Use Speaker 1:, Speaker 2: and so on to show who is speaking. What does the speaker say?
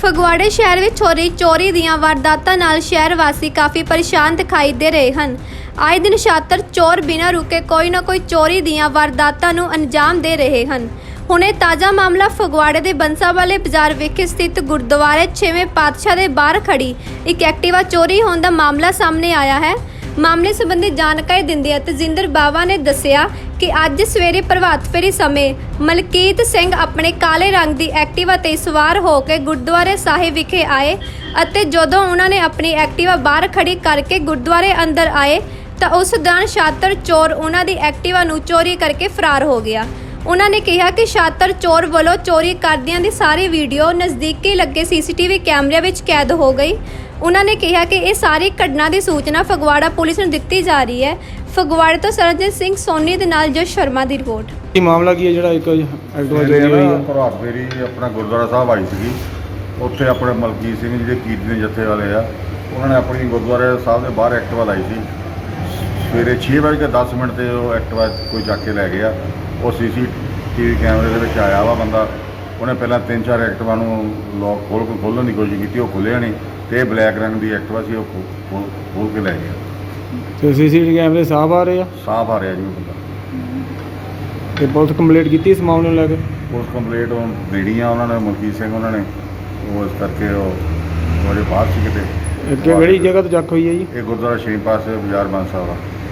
Speaker 1: ਫਗਵਾੜੇ ਸ਼ਹਿਰ ਵਿੱਚ ਹੋ ਰਹੀ ਚੋਰੀ ਦੀਆਂ ਵਾਰਦਾਤਾਂ ਨਾਲ ਸ਼ਹਿਰ ਵਾਸੀ ਕਾਫੀ ਪਰੇਸ਼ਾਨ ਦਿਖਾਈ ਦੇ ਰਹੇ ਹਨ। ਆਏ ਦਿਨ ਸ਼ਾਤਰ ਚੋਰ ਬਿਨਾਂ ਰੁਕੇ ਕੋਈ ਨਾ ਕੋਈ ਚੋਰੀ ਦੀਆਂ ਵਾਰਦਾਤਾਂ ਨੂੰ ਅੰਜਾਮ ਦੇ ਰਹੇ ਹਨ। ਹੁਣੇ ਤਾਜ਼ਾ ਮਾਮਲਾ ਫਗਵਾੜੇ ਦੇ ਬੰਸਾ ਵਾਲੇ ਬਾਜ਼ਾਰ ਵਿਖੇ ਸਥਿਤ ਗੁਰਦੁਆਰੇ 6ਵੇਂ ਪਾਤਸ਼ਾਹ ਦੇ ਬਾਹਰ ਖੜੀ ਇੱਕ ਐਕਟਿਵਾ ਚੋਰੀ ਹੋਣ ਦਾ ਮਾਮਲਾ ਸਾਹਮਣੇ ਆਇਆ ਹੈ। ਮਾਮਲੇ ਸੰਬੰਧੀ ਜਾਣਕਾਰੀ ਦਿੰਦਿਆਂ ਤਜਿੰਦਰ ਬਾਵਾ ਨੇ ਦੱਸਿਆ ਕਿ ਅੱਜ ਸਵੇਰੇ ਪ੍ਰਭਾਤ ਫੇਰੀ ਸਮੇਂ ਮਲਕੀਤ ਸਿੰਘ ਆਪਣੇ ਕਾਲੇ ਰੰਗ ਦੀ ਐਕਟਿਵਾ ਤੇ ਸਵਾਰ ਹੋ ਕੇ ਗੁਰਦੁਆਰੇ ਸਾਹਿਬ ਵਿਖੇ ਆਏ ਅਤੇ ਜਦੋਂ ਉਹਨਾਂ ਨੇ ਆਪਣੀ ਐਕਟਿਵਾ ਬਾਹਰ ਖੜੀ ਕਰਕੇ ਗੁਰਦੁਆਰੇ ਅੰਦਰ ਆਏ ਤਾਂ ਉਸ ਦੌਰਾਨ ਛਾਤਰ ਚੋਰ ਉਹਨਾਂ ਦੀ ਐਕਟਿਵਾ ਨੂੰ ਚੋਰੀ ਕਰਕੇ ਫਰਾਰ ਹੋ ਗਿਆ। ਉਹਨਾਂ ਨੇ ਕਿਹਾ ਕਿ ਛਾਤਰ ਚੋਰ ਵੱਲੋਂ ਚੋਰੀ ਕਰਦਿਆਂ ਦੀ ਸਾਰੀ ਵੀਡੀਓ ਨਜ਼ਦੀਕੀ ਲੱਗੇ ਸੀਸੀਟੀਵੀ ਕੈਮਰਿਆਂ ਵਿੱਚ ਕੈਦ ਹੋ ਗਈ। ਉਹਨਾਂ ਨੇ ਕਿਹਾ ਕਿ ਇਹ ਸਾਰੀ ਘਟਨਾ ਦੀ ਸੂਚਨਾ ਫਗਵਾੜਾ ਪੁਲਿਸ ਨੂੰ ਦਿੱਤੀ ਜਾ ਰਹੀ ਹੈ। ਫਗਵਾੜੇ ਤੋਂ ਸਰਜੀਤ ਸਿੰਘ ਸੋਨੀ ਦੇ ਨਾਲ ਜਸ ਸ਼ਰਮਾ ਦੀ ਰਿਪੋਰਟ।
Speaker 2: ਕੀ ਮਾਮਲਾ ਕੀ ਹੈ ਜਿਹੜਾ ਇੱਕ ਹੋਈ ਹੈ?
Speaker 3: ਪ੍ਰਭਾਤ ਫੇਰੀ ਆਪਣਾ ਗੁਰਦੁਆਰਾ ਸਾਹਿਬ ਆਈ ਸੀਗੀ। ਉੱਥੇ ਆਪਣੇ ਮਲਕੀਤ ਸਿੰਘ ਜਿਹੜੇ ਕੀਰਤਨ ਦੇ ਜੱਥੇ ਵਾਲੇ ਆ। ਉਹਨਾਂ ਨੇ ਆਪਣੀ ਗੁਰਦੁਆਰੇ ਸਾਹਿਬ ਦੇ ਬਾਹਰ ਐਕਟਿਵਾ ਲਾਈ ਸੀ। ਸਵੇਰੇ 6 ਵਜੇ ਕੇ 10 ਮਿੰਟ ਤੇ ਉਹ ਐਕਟਿਵਾ ਕੋਈ ਚੱਕ ਕੇ ਲੈ ਗਿਆ। ਉਹ ਸੀਸੀਟੀਵੀ ਕੈਮਰੇ ਦੇ ਵਿੱਚ ਆਇਆ ਵਾ ਬੰਦਾ। ਉਹਨੇ ਪਹਿਲਾਂ ਤਿੰਨ ਚਾਰ ਐਕਟਿਵਾ ਨੂੰ ਲੋਕ ਖੋਲ ਕੇ ਖੋਲ੍ਹਣ ਦੀ ਕੋਸ਼ਿਸ਼ ਕੀਤੀ ਉਹ ਖੁੱਲਿਆ ਨਹੀਂ ਤੇ ਇਹ ਬਲੈਕ ਰੰਗ ਦੀ ਐਕਟਿਵਾ ਸੀ ਉਹ ਖੋਲ ਕੇ ਲੈ ਗਿਆ।
Speaker 2: ਤੇ ਸੀਸੀਟੀਵੀ ਕੈਮਰੇ ਸਾਫ਼ ਆ ਰਹੇ ਆ?
Speaker 3: ਸਾਫ਼ ਆ ਰਿਹਾ ਜੀ ਉਹ ਬੰਦਾ।
Speaker 2: ਤੇ ਪੁਲਿਸ ਕੰਪਲੀਟ ਕੀਤੀ ਇਸ ਮਾਮਲੇ ਨੂੰ ਲੈ ਕੇ?
Speaker 3: ਉਸ ਕੰਪਲੀਟ ਉਹ ਬੀੜੀਆਂ ਉਹਨਾਂ ਨੇ ਮਲਕੀਤ ਸਿੰਘ ਉਹਨਾਂ ਨੇ। ਉਹ ਇਸ ਕਰਕੇ ਉਹ ਬੜੇ ਬਾਹਰ ਸੀ ਕਿਤੇ।
Speaker 2: ਅੱਗੇ ਕਿਹੜੀ ਜਗ੍ਹਾ ਤੋਂ ਚੱਕ ਹੋਈ ਹੈ ਜੀ?
Speaker 3: ਇਹ ਗੁਰਦੁਆਰਾ ਸ਼੍ਰੀ ਪਾਸੇ ਬਾਜ਼ਾਰ ਬੰਸਾ ਵਾ